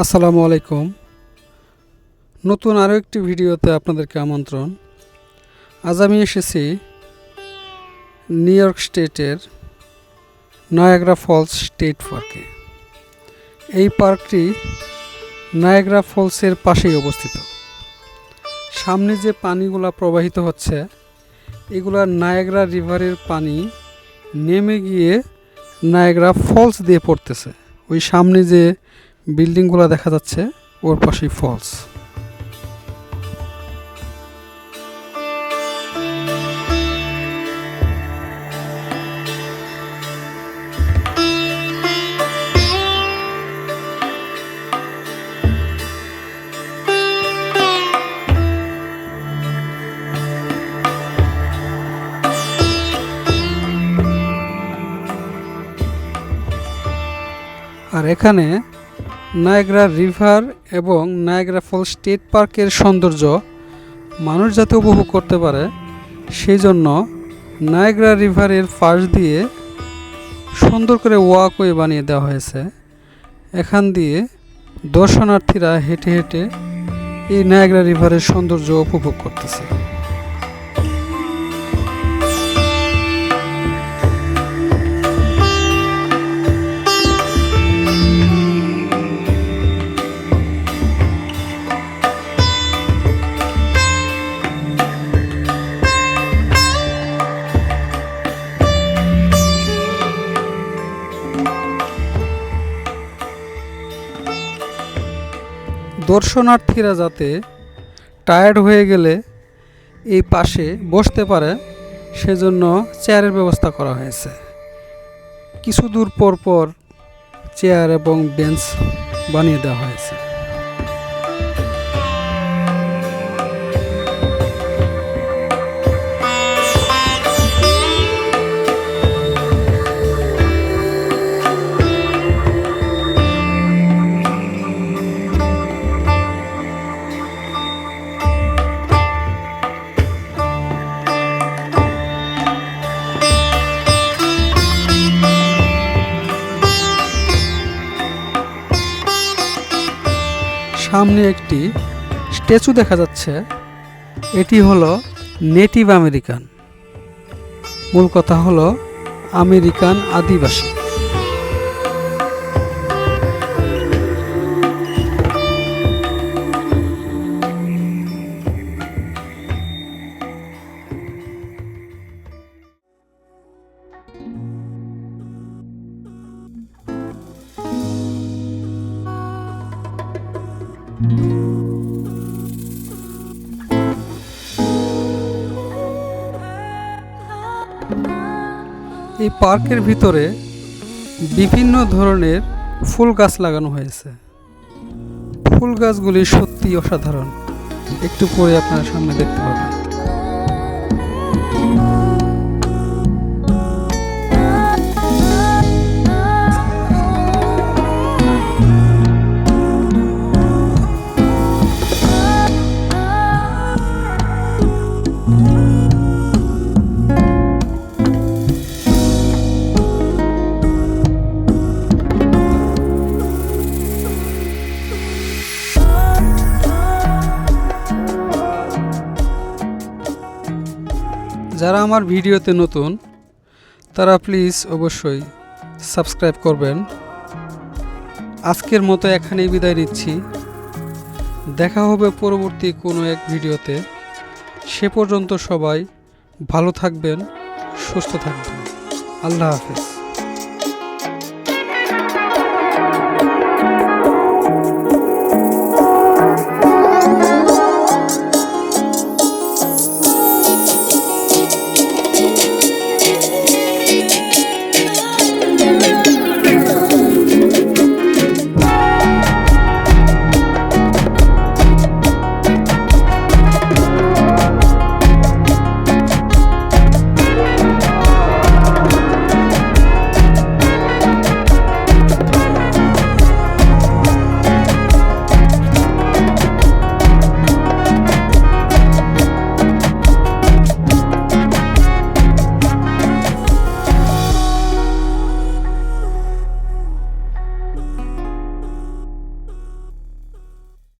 আসসালামু আলাইকুম। নতুন আরও একটি ভিডিওতে আপনাদেরকে আমন্ত্রণ। আজ আমি এসেছি নিউ ইয়র্ক স্টেটের নায়াগ্রা ফলস স্টেট পার্কে। এই পার্কটি নায়াগ্রা ফলসের পাশেই অবস্থিত। সামনে যে পানিগুলা প্রবাহিত হচ্ছে, এগুলা নায়াগ্রা রিভারের পানি নেমে গিয়ে নায়াগ্রা ফলস দিয়ে পড়তেছে। ওই সামনে যে বিল্ডিংগুলো দেখা যাচ্ছে ওর পাশেই ফলস। আর এখানে নায়গ্রা রিভার এবং নায়গ্রা ফল স্টেট পার্কের সৌন্দর্য মানুষ যাতে উপভোগ করতে পারে, সেই জন্য নায়গ্রা রিভারের পাশ দিয়ে সুন্দর করে ওয়াকওয়ে বানিয়ে দেওয়া হয়েছে। এখান দিয়ে দর্শনার্থীরা হেঁটে হেঁটে এই নায়গ্রা রিভারের সৌন্দর্য উপভোগ করতেছে। দর্শনার্থীরা যাতে টায়ার্ড হয়ে গেলে এই পাশে বসতে পারে, সেজন্য চেয়ারের ব্যবস্থা করা হয়েছে। কিছু দূর পর পর চেয়ার এবং বেঞ্চ বানিয়ে দেওয়া হয়েছে। সামনে একটি স্ট্যাচু দেখা যাচ্ছে। এটি হলো নেটিভ আমেরিকান। মূল কথা হলো আমেরিকান আদিবাসী। এই পার্কের ভিতরে বিভিন্ন ধরনের ফুল গাছ লাগানো হয়েছে। ফুল গাছগুলি সত্যি অসাধারণ। একটু পরে আপনার সামনে দেখতে পাবেন। যারা আমার ভিডিওতে নতুন, তারা প্লিজ অবশ্যই সাবস্ক্রাইব করবেন। আজকের মতো এখানেই বিদায় নিচ্ছি। দেখা হবে পরবর্তী কোনো এক ভিডিওতে। সে পর্যন্ত সবাই ভালো থাকবেন, সুস্থ থাকবেন। আল্লাহ হাফেজ।